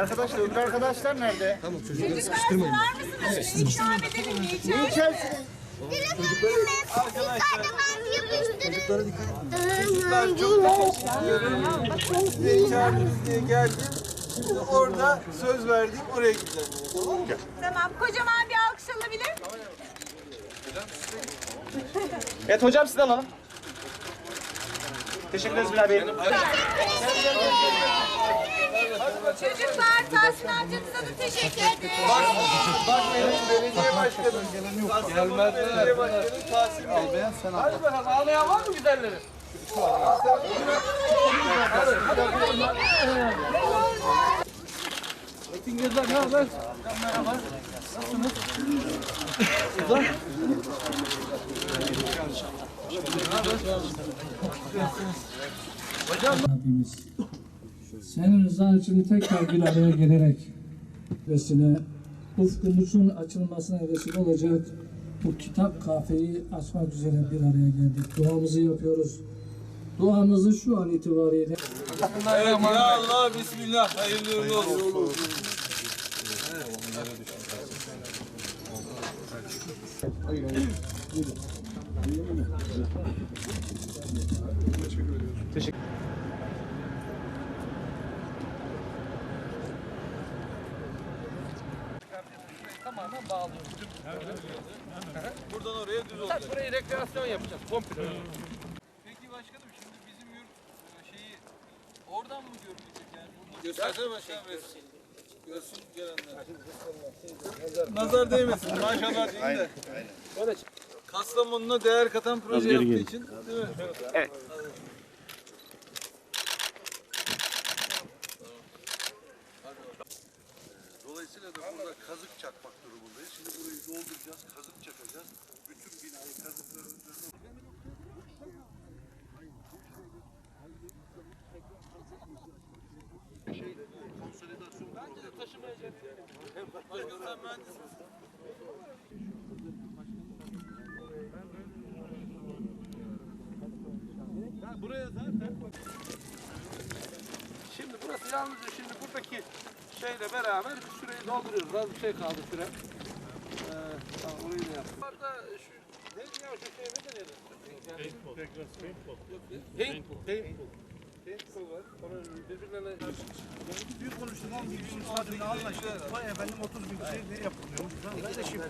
Arkadaşlar öbür arkadaşlar nerede? Çocuklar sorar mısınız? Bir ikram edelim. Bir ikram İçerisine. Arkadaşlar çocuklar çok teşekkür Size çağırdınız diye geldim. Şimdi orada söz verdim oraya gideceğim. Tamam mı? Tamam. Kocaman bir alkış alabilir. Evet hocam sizi alalım. Teşekkür ederiz Bilal Bey. Çocuklar Tahsin amcanıza da teşekkür ederim. Bak benim belediye başkanım. Kastamonu Belediye Başkanı Tahsin Bey. Hadi bakalım ağlayan var mı güzelleri? Metin Gezer ne haber? Merhaba. Nasılsınız? Uzan. Rabbimiz senin rızan için tekrar bir araya gelerek vesile ufkumuzun açılmasına vesile olacak bu kitap kafeyi açmak üzere bir araya geldik. Duamızı yapıyoruz. Duamızı şu an itibariyle Evet, ya Allah bismillah hayırlı uğurlu olsun. Tamamen bağlıyoruz. Buradan oraya düz olacak. Burayı rekreasyon yapacağız komple. Peki başkanım şimdi bizim yurt e, şeyi oradan mı görülecek yani? Göstersene başkanım resim. Görsün gelenler. Nazar değmesin maşallah değil de. Kastamonu'na değer katan proje yaptığı için değil mi? Evet. Burada kazık çakmak durumundayız. Şimdi burayı dolduracağız, kazık çakacağız. Bütün binayı kazıkların üzerine şey, konsolidasyon Bence de taşımayacak. Başkanım sen mühendisin. Ha, buraya zaten. Burası yalnızca şimdi buradaki şeyle beraber şurayı dolduruyoruz. Az bir şey kaldı şuraya. Ee, tamam orayı da yaptık. Burada şu ne ya şu şey ne denir? Paintball. Paintball. Paintball. Paintball var. Onun birbirlerine büyük konuştum ama bir gün saatini anlaştık. Vay efendim 30 bin şey ne yapılıyor? Ben de şimdi